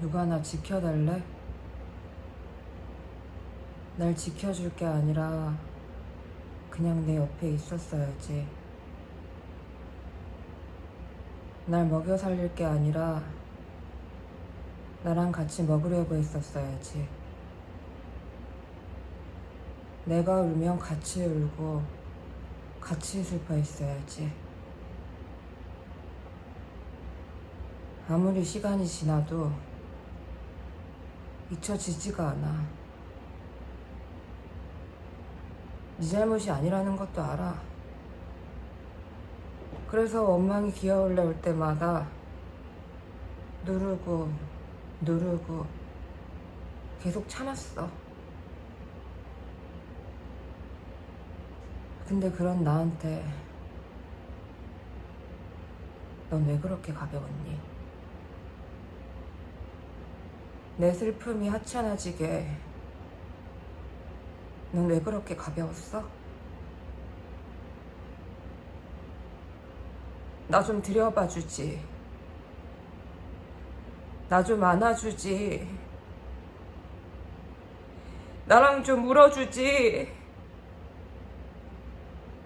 누가 나 지켜달래? 날 지켜줄 게 아니라 그냥 내 옆에 있었어야지. 날 먹여 살릴 게 아니라 나랑 같이 먹으려고 했었어야지. 내가 울면 같이 울고 같이 슬퍼했어야지. 아무리 시간이 지나도 잊혀지지가 않아. 네 잘못이 아니라는 것도 알아. 그래서 원망이 기어올라 올 때마다 누르고 누르고 계속 참았어. 근데 그런 나한테 넌 왜 그렇게 가벼웠니? 내 슬픔이 하찮아지게 넌 왜 그렇게 가벼웠어? 나 좀 들여봐 주지. 나 좀 안아주지. 나랑 좀 울어주지.